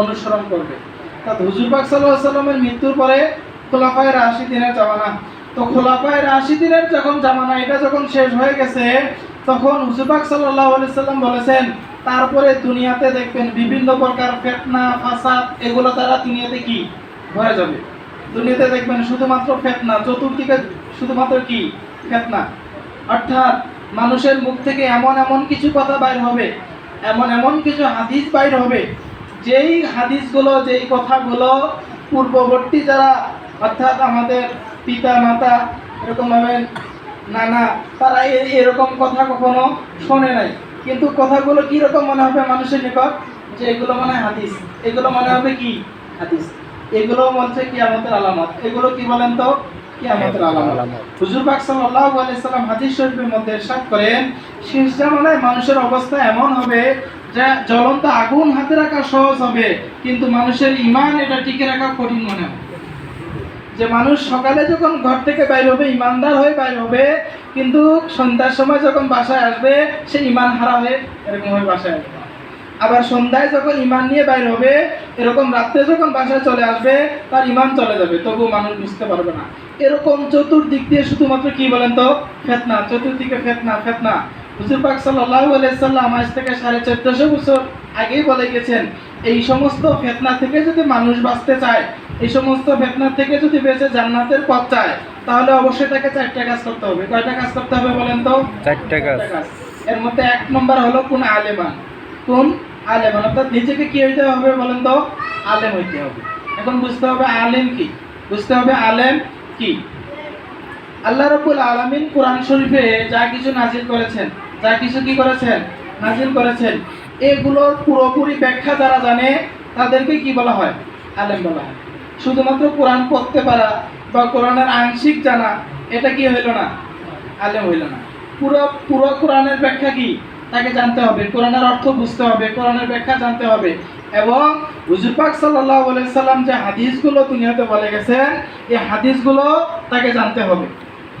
অনুসরণ করবে। তা সাল্লাল্লাহু সাল্লামের মৃত্যুর পরে দিনের জামানা। তো খোলাফায় রাশি দিনের যখন জামানা, এটা যখন শেষ হয়ে গেছে, তখন সাল্লাল্লাহু সাল্লাম বলেছেন, তারপরে দুনিয়াতে দেখবেন বিভিন্ন প্রকার ফেতনা, ফাসাদ, এগুলো দ্বারা দুনিয়াতে কি? ভরে যাবে। দুনিয়াতে দেখবেন শুধুমাত্র ফেতনা, চতুর্দিকে শুধুমাত্র কি? ফেতনা। অর্থাৎ মানুষের মুখ থেকে এমন এমন কিছু কথা বাইর হবে, এমন এমন কিছু হাদিস বাইর হবে যেই হাদিসগুলো যেই কথাগুলো পূর্ববর্তী যারা অর্থাৎ আমাদের পিতা মাতা এরকমভাবে নানা তারা এরকম কথা কখনো শোনে নাই। কিন্তু কথাগুলো কীরকম মনে হবে মানুষের নিকট? যে এগুলো মনে হয় হাদিস। এগুলো মনে হবে কি? হাদিস। এগুলো বলছে কি আমাদের আলামত। এগুলো কি বলেন তো? কি আমাদের আলামত। হুজুর পাক সাল্লাল্লাহু আলাইহি সাল্লাম হাদিস শরীফের মধ্যে ইরশাদ করেন শেষ জামানায় মানুষের অবস্থা এমন হবে জ্বলন্ত আগুন হাতে রাখা সহজ হবে, কিন্তু মানুষের ঈমান এটা টিকে রাখা কঠিন মনে হবে যে মানুষ সকালে যখন ঘর থেকে বাইর হবে ইমানদার হয়ে বাইর হবে, কিন্তু সন্ধ্যার সময় যখন বাসায় আসবে, সে ইমান হারা হয়ে এরকম হয়ে বাসায় আসবে। আবার সন্ধ্যায় যখন ইমান নিয়ে বাইর হবে, এরকম রাত্রে যখন বাসায় চলে আসবে, তার ইমান চলে যাবে তবু মানুষ বুঝতে পারবে না। এরকম চতুর্দিক দিয়ে শুধুমাত্র কি বলেন তো? ফেতনা, চতুর্দিকে ফেতনা ফেতনা। হুজুর পাক সাল্লাল্লাহু আলাইহি সাল্লাম আজ থেকে সাড়ে চোদ্দশো বছর আগেই বলে গেছেন এই সমস্ত ফেতনা থেকে যদি মানুষ বাঁচতে চায় এই সমস্ত ফেতনা থেকে যদি বেঁচে জান্নাতের পথ চায় তাহলে অবশ্যই তাকে চারটা কাজ করতে হবে। কয়টা কাজ করতে হবে বলেন তো? চারটা কাজ। এর মধ্যে এক নম্বর হলো কোন আলেমান। কোন আলেমান? অর্থাৎ নিজেকে কি হইতে হবে বলেন তো? আলেম হইতে হবে। এখন বুঝতে হবে আলেম কি? বুঝতে হবে আলেম কি? আল্লাহ রাব্বুল আলামিন কোরআন শরীফে যা কিছু নাজিল করেছেন যা কিছু কি করেছেন? নাজিল করেছেন। এগুলোর পুরোপুরি ব্যাখ্যা যারা জানে, তাদেরকে কি বলা হয়? আলেম বলা হয়। শুধুমাত্র কোরআন পড়তে পারা বা কোরআনের আংশিক জানা, এটা কি হইল না? আলেম হইল না। পুরো পুরো কোরআনের ব্যাখ্যা কি? তাকে জানতে হবে। কোরআনের অর্থ বুঝতে হবে, কোরআনের ব্যাখ্যা জানতে হবে। এবং হুজুর পাক সাল্লাল্লাহু আলাইহি সাল্লাম যে হাদিসগুলো দুনিয়াতে বলে গেছেন, এই হাদিসগুলো তাকে জানতে হবে।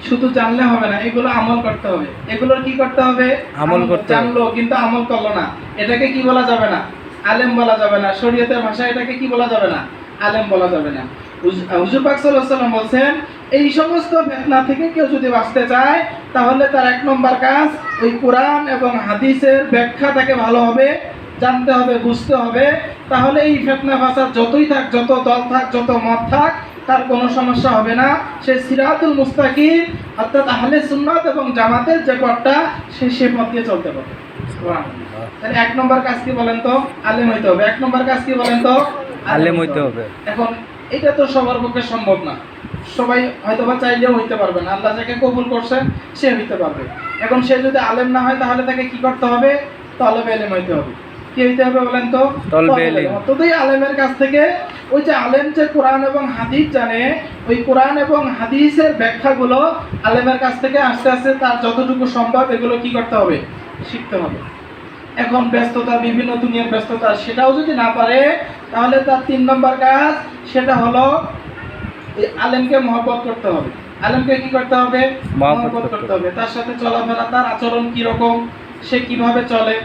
শুধু জানলে হবে না এগুলো আমল করতে হবে। এগুলোর কি করতে হবে? আমল করতে জানলো কিন্তু আমল করল না। এটাকে কি বলা যাবে না? আলেম বলা যাবে না। শরীয়তের ভাষায় এটাকে কি বলা যাবে না? আলেম বলা যাবে না। হুজ- হুজুর পাক সাল্লাম বলছেন এই সমস্ত ফিতনা থেকে কেউ যদি বাঁচতে চায় তাহলে তার এক নম্বর কাজ ওই কোরআন এবং হাদিসের ব্যাখ্যা তাকে ভালোভাবে জানতে হবে বুঝতে হবে। তাহলে এই ফেতনা ফাসাদ যতই থাক যত দল থাক যত মত থাক তার কোনো সমস্যা হবে না। সে সিরাতুল মুস্তাকিম অর্থাৎ আহলে সুন্নাত এবং জামাতের যে পথটা সে সে পথ দিয়ে চলতে পারে তাহলে এক নম্বর কাজ কি বলেন তো? আলেম হইতে হবে। এক নম্বর কাজ কি বলেন তো? আলেম হইতে হবে। এখন এটা তো সবার পক্ষে সম্ভব না। সবাই হয়তো বা চাইলেও হইতে পারবে না। আল্লাহ যাকে কবুল করছে সে হইতে পারবে। এখন সে যদি আলেম না হয় তাহলে তাকে কি করতে হবে? তলবে এলেম হইতে হবে। কি হইতে হবে বলেন তো? আলেমের কাছ থেকে ওই যে আলেম যে কোরআন এবং হাদিস জানে ওই কোরআন এবং হাদিসের ব্যাখ্যাগুলো আলেমের কাছ থেকে আস্তে আস্তে তার যতটুকু সম্ভব এগুলো কি করতে হবে? শিখতে হবে। এখন ব্যস্ততা বিভিন্ন দুনিয়ার ব্যস্ততা সেটাও যদি না পারে তাহলে তার তিন নম্বর কাজ সেটা হলো এই আলেমকে মহব্বত করতে হবে। আলেমকে কি করতে হবে? মহব্বত করতে হবে। তার সাথে চলাফেরা তার আচরণ কীরকম? সে কীভাবে চলে?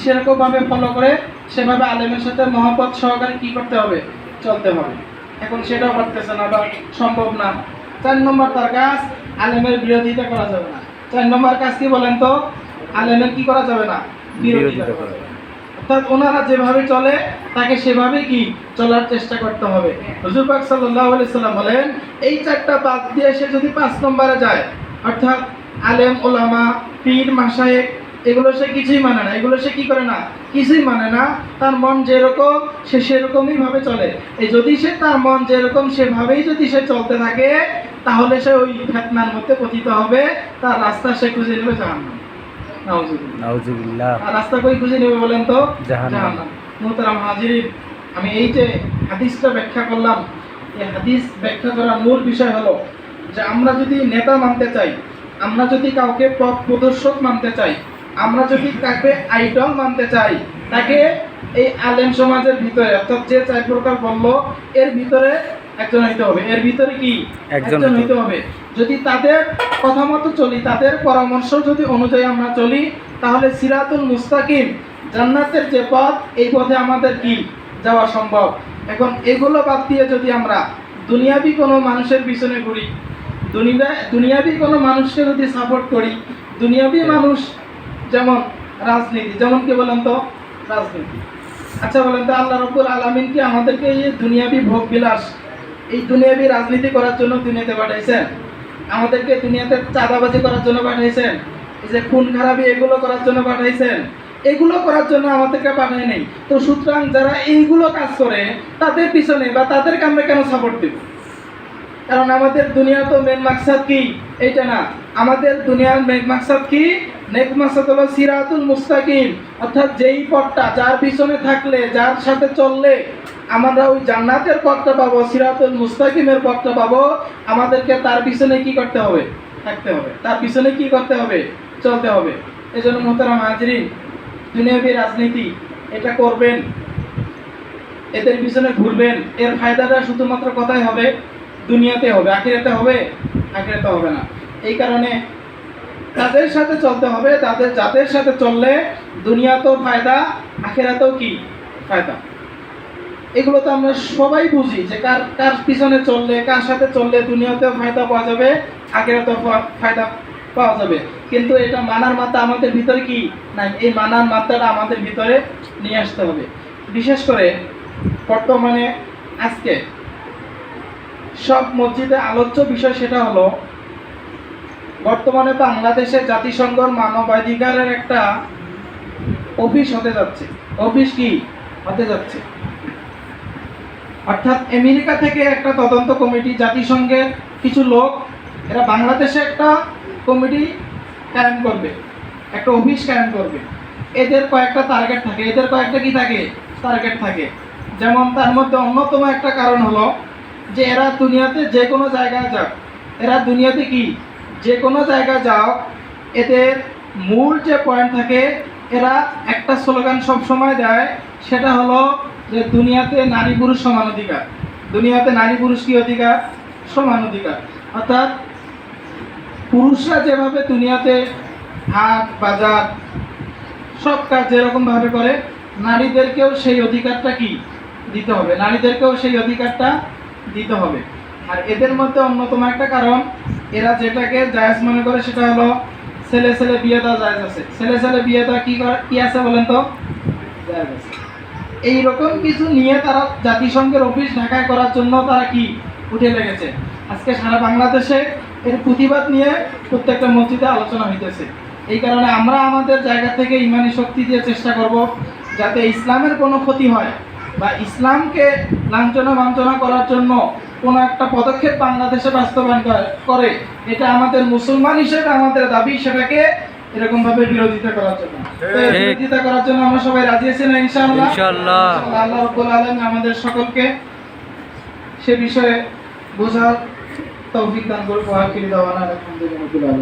সেরকম ভাবে ফলো করে সেভাবে আলেমের সাথে মহব্বত সহকারে কি করতে হবে? চলতে হবে। এখন সেটাও পারতেছে না বা সম্ভব না। চার নম্বর তার কাজ আলেমের বিরোধিতা করা যাবে না। চার নম্বর কাজ কি বলেন তো? আলেমের কি করা যাবে না? বিরোধিতা করা যাবে অর্থাৎ ওনারা যেভাবে চলে, তাকে সেভাবে কি? চলার চেষ্টা করতে হবে। হুজুর পাক আলাইহি সাল্লাম বলেন, এই চারটা বাদ দিয়ে সে যদি পাঁচ নম্বরে যায়, অর্থাৎ আলেম, ওলামা, পীর মাসায়েক এগুলো সে কিছুই মানে না। এগুলো সে কি করে না? কিছুই মানে না। তার মন যেরকম সে সেরকমই ভাবে চলে। এই যদি সে তার মন যেরকম সেভাবেই যদি সে চলতে থাকে তাহলে সে ওই ফেতনার মধ্যে পতিত হবে। তার রাস্তা সে খুঁজে নেবে জাহান্নাম। রাস্তা কই খুঁজে নেবে বলেন তো? জাহান্নাম। মোহতারাম হাজিরিন আমি এই যে হাদিসটা ব্যাখ্যা করলাম এই হাদিস ব্যাখ্যা করার মূল বিষয় হলো যে আমরা যদি নেতা মানতে চাই আমরা যদি কাউকে পথ প্রদর্শক মানতে চাই আমরা যদি তাকে আইডল মানতে চাই তাকে এই আলেম সমাজের ভিতরে অর্থাৎ যে চার প্রকার বলল এর ভিতরে একজন হইতে হবে। এর ভিতরে কি? একজন হইতে হইতে হবে। যদি তাদের কথা মতো চলি তাদের পরামর্শ যদি অনুযায়ী আমরা চলি তাহলে সিরাতুল মুস্তাকিম জান্নাতের যে পথ এই পথে আমাদের কি যাওয়া সম্ভব? এখন এগুলো বাদ দিয়ে যদি আমরা দুনিয়াবি কোনো মানুষের পিছনে ঘুরি দুনিয়া দুনিয়াবি কোনো মানুষকে যদি সাপোর্ট করি দুনিয়াবি মানুষ যেমন রাজনীতি, যেমন কি বলেন তো? রাজনীতি। আচ্ছা বলেন তো, আল্লাহ রব্বুল আলমিন কি আমাদেরকে এই দুনিয়াবি ভোগ বিলাস এই দুনিয়াবি রাজনীতি করার জন্য দুনিয়াতে পাঠাইছেন? আমাদেরকে দুনিয়াতে চাঁদাবাজি করার জন্য পাঠাইছেন? এই যে খুন খারাপি এগুলো করার জন্য পাঠাইছেন? এগুলো করার জন্য আমাদেরকে পাঠায় নেই। তো সুতরাং যারা এইগুলো কাজ করে, তাদের পিছনে বা তাদেরকে আমরা কেন সাপোর্ট দেব? কারণ আমাদের দুনিয়া তো মেন মাকসাদ কি? এইটা না। আমাদের দুনিয়ার মেন মাকসাদ কি? নেক হলো সিরাতুল মুস্তাকিম। অর্থাৎ যেই পথটা যার পিছনে থাকলে, যার সাথে চললে আমরা ওই জান্নাতের পথটা পাবো, সিরাতুল মুস্তাকিমের পথটা পাবো। আমাদেরকে তার পিছনে কি করতে হবে? থাকতে হবে। তার পিছনে কি করতে হবে? চলতে হবে। এই জন্য মোহতারাম হাজরিন, দুনিয়াবী রাজনীতি এটা করবেন, এদের পিছনে ঘুরবেন, এর ফায়দাটা শুধুমাত্র কোথায় হবে? দুনিয়াতে হবে। আখিরাতে হবে? আখিরাতে হবে না। এই কারণে তাদের সাথে চলতে হবে, তাদের যাদের সাথে চললে দুনিয়াতেও ফায়দা, আখেরাতেও কি? ফায়দা। এগুলো তো আমরা সবাই বুঝি যে কার কার পিছনে চললে, কার সাথে চললে দুনিয়াতেও ফায়দা পাওয়া যাবে, আখেরাতেও ফায়দা পাওয়া যাবে। কিন্তু এটা মানার মাত্রা আমাদের ভিতরে কি? নাই, এই মানার মাত্রাটা আমাদের ভিতরে নিয়ে আসতে হবে। বিশেষ করে বর্তমানে, আজকে সব মসজিদে আলোচ্য বিষয় সেটা হলো বর্তমানে বাংলাদেশে জাতিসংঘর মানবাধিকারের একটা অফিস হতে যাচ্ছে। অফিস কি? হতে যাচ্ছে। অর্থাৎ আমেরিকা থেকে একটা তদন্ত কমিটি, জাতিসংঘের কিছু লোক, এরা বাংলাদেশে একটা কমিটি কায়েম করবে, একটা অফিস কায়েম করবে। এদের কয়েকটা টার্গেট থাকে। এদের কয়েকটা কি থাকে? টার্গেট থাকে। যেমন তার মধ্যে অন্যতম একটা কারণ হলো যে এরা দুনিয়াতে যে কোনো জায়গায় যাক, এরা দুনিয়াতে কি? যে কোনো জায়গায় যাও এদের মূল যে পয়েন্ট থাকে, এরা একটা স্লোগান সব সময় দেয়, সেটা হলো যে দুনিয়াতে নারী পুরুষ সমান অধিকার। দুনিয়াতে নারী পুরুষ কি অধিকার? সমান অধিকার। অর্থাৎ পুরুষরা যেভাবে দুনিয়াতে হাট, বাজার, সব কাজ যেরকমভাবে করে, নারীদেরকেও সেই অধিকারটা কি? দিতে হবে। নারীদেরকেও সেই অধিকারটা দিতে হবে। আর এদের মধ্যে অন্যতম একটা কারণ এরা যেটাকে জায়েজ মনে করে সেটা হলো ছেলে ছেলে বিয়ে দেওয়া জায়েজ আছে। ছেলে ছেলে বিয়ে দেওয়া কি করে? কি আছে বলেন তো? জায়েজ আছে। এইরকম কিছু নিয়ে তারা জাতিসংঘের অফিস ঢাকায় করার জন্য তারা কি উঠে লেগেছে? আজকে সারা বাংলাদেশে এর প্রতিবাদ নিয়ে প্রত্যেকটা মসজিদে আলোচনা হইতেছে। এই কারণে আমরা আমাদের জায়গা থেকে ইমানি শক্তি দিয়ে চেষ্টা করব যাতে ইসলামের কোনো ক্ষতি হয় বা ইসলামকে লাঞ্ছনা বাঞ্ছনা করার জন্য কোনো একটা পদক্ষেপ বাংলাদেশে বাস্তবায়ন করে- এটা আমাদের মুসলমান হিসেবে আমাদের দাবি সেটাকে এরকম ভাবে বিরোধিতা করার জন্য। ঠিক। বিরোধিতা করার জন্য আমরা সবাই রাজি আছি না ইনশাআল্লাহ? আল্লাহ রাব্বুল আলামিন আমাদের সকলকে সে বিষয়ে বোঝার তৌফিক দান করুক ওয়া আখির দাওয়ানা আলহামদুলিল্লাহ